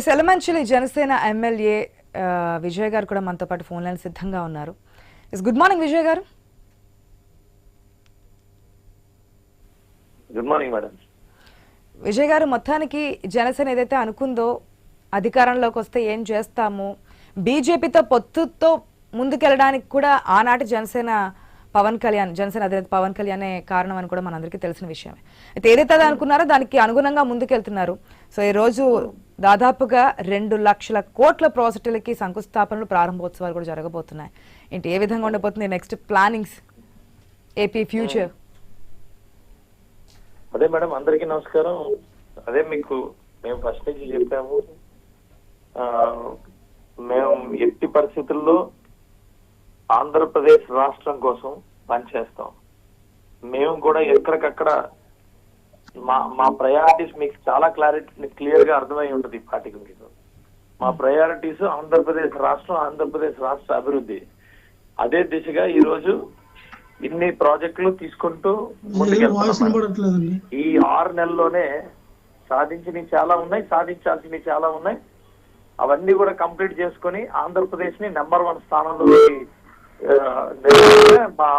Yes Yelamanchili Janasena MLA Vijay గారు కూడా మనతో పాటు ఫోన్ లైన్ సిద్ధంగా ఉన్నారు. ఎస్ గుడ్ మార్నింగ్ విజయ్ గారు. Good morning madam. విజయ్ గారు మొత్తానికి జనసేన ఏదైతే అనుకుందో అధికారంలోకి వస్తే ఏం చేస్తాము? బీజేపీతో పొత్తుతో ముందుకెళ్ళడానికి కూడా ఆనాటి జనసేన పవన్ కళ్యాణ్ జనసేన అధినేత పవన్ కళ్యాణే కారణం అని కూడా మనందరికీ తెలిసిన విషయమే. అయితే ఏదైతే అనుకున్నారో దానికి అనుగుణంగా ముందుకెళ్తున్నారు. సో ఈ రోజు దాదాపుగా రెండు లక్షల కోట్ల ప్రాజెక్టులకి శంకుస్థాపనలు ప్రారంభోత్సవాలు కూడా జరగబోతున్నాయి. ఏంటి ఏ విధంగా ఉండబోతుంది నెక్స్ట్ ప్లానింగ్స్ ఏపీ ఫ్యూచర్ అదే మేడం అందరికీ నమస్కారం. అదే మీకు మేము ఫస్ట్ నుంచి చెప్పాము. మేము ఎట్టి పరిస్థితుల్లో ఆంధ్రప్రదేశ్ రాష్ట్రం కోసం పనిచేస్తాం. మేము కూడా ఎక్కడికక్కడ మా మా ప్రయారిటీస్ మీకు చాలా క్లారిటీ క్లియర్గా అర్థమై ఉంటుంది ఈ పార్టీకి మీకు. మా ప్రయారిటీస్ ఆంధ్రప్రదేశ్ రాష్ట్రం ఆంధ్రప్రదేశ్ రాష్ట్ర అభివృద్ధి. అదే దిశగా ఈ రోజు ఇన్ని ప్రాజెక్టులు తీసుకుంటూ ఈ ఆరు నెలల్లోనే సాధించినవి చాలా ఉన్నాయి సాధించాల్సినవి చాలా ఉన్నాయి. అవన్నీ కూడా కంప్లీట్ చేసుకొని ఆంధ్రప్రదేశ్ని నెంబర్ వన్ స్థానంలో మా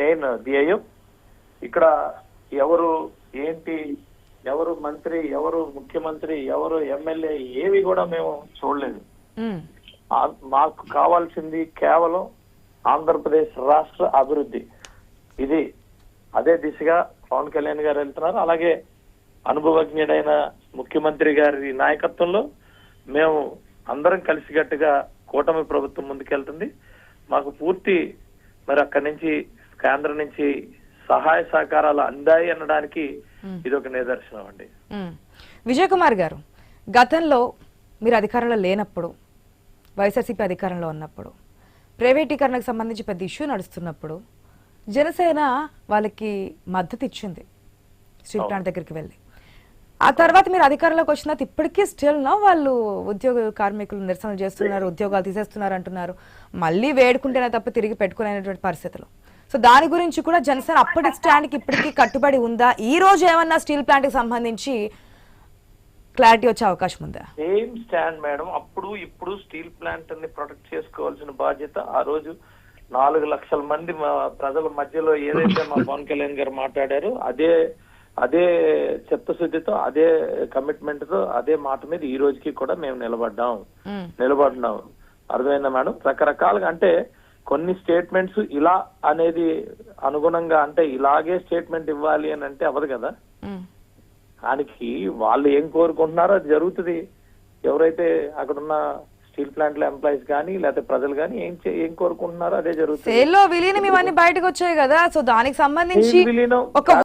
మెయిన్ ధ్యేయం ఇక్కడ ఎవరు ఏంటి? ఎవరు మంత్రి ఎవరు ముఖ్యమంత్రి ఎవరు ఎమ్మెల్యే ఏవి కూడా మేము చూడలేదు. మాకు కావాల్సింది కేవలం ఆంధ్రప్రదేశ్ రాష్ట్ర అభివృద్ధి. ఇది అదే దిశగా పవన్ కళ్యాణ్ గారు వెళ్తున్నారు. అలాగే అనుభవజ్ఞుడైన ముఖ్యమంత్రి గారి నాయకత్వంలో మేము అందరం కలిసికట్టుగా కూటమి ప్రభుత్వం ముందుకెళ్తుంది. మాకు పూర్తి మరి అక్కడి నుంచి కేంద్రం నుంచి సహాయ సహకారాలు అందాయి అనడానికి ఇది ఒక నిదర్శనం అండి. విజయ్ కుమార్ గారు గతంలో మీరు అధికారంలో లేనప్పుడు వైఎస్ఆర్సీపీ అధికారంలో ఉన్నప్పుడు ప్రైవేటీకరణకు సంబంధించి పెద్ద ఇష్యూ నడుస్తున్నప్పుడు జనసేన వాళ్ళకి మద్దతు ఇచ్చింది ప్లాంట్ దగ్గరికి వెళ్ళి. ఆ తర్వాత మీరు అధికారంలోకి వచ్చిన ఇప్పటికీ స్టిల్ నా వాళ్ళు ఉద్యోగ కార్మికులు నిరసనలు చేస్తున్నారు ఉద్యోగాలు తీసేస్తున్నారు అంటున్నారు. మళ్ళీ వేడుకుంటేనే తప్ప తిరిగి పెట్టుకునేటువంటి పరిస్థితులు. సో దాని గురించి కూడా జనసేన అప్పటి స్టాండ్కి ఇప్పటికీ కట్టుబడి ఉందా? ఈ రోజు ఏమన్నా స్టీల్ ప్లాంట్కి సంబంధించి క్లారిటీ వచ్చే అవకాశం ఉందా? Same stand madam. అప్పుడు ఇప్పుడు స్టీల్ ప్లాంట్ని ప్రొటెక్ట్ చేసుకోవాల్సిన బాధ్యత ఆ రోజు నాలుగు లక్షల మంది మా ప్రజల మధ్యలో ఏదైతే మా పవన్ కళ్యాణ్ గారు మాట్లాడారో అదే అదే చిత్తశుద్ధితో అదే కమిట్మెంట్తో అదే మాట మీద ఈ రోజుకి కూడా మేము నిలబడ్డాం. మ్మ్. నిలబడినాం అర్థమైందా మేడం? రకరకాలుగా అంటే కొన్ని స్టేట్మెంట్స్ ఇలా అనేది అనుగుణంగా అంటే ఇలాగే స్టేట్మెంట్ ఇవ్వాలి అని అంటే అవ్వదు కదా. దానికి వాళ్ళు ఏం కోరుకుంటున్నారో అది జరుగుతుంది ఎవరైతే అక్కడున్న స్టీల్ ప్లాంట్లో ఎంప్లాయీస్ కానీ లేకపోతే ప్రజలు కానీ ఏం ఏం కోరుకుంటున్నారో అదే జరుగుతుంది సేల్లో విలీనం ఇవన్నీ బయటకు వచ్చాయి కదా సో దానికి సంబంధించి? ఒక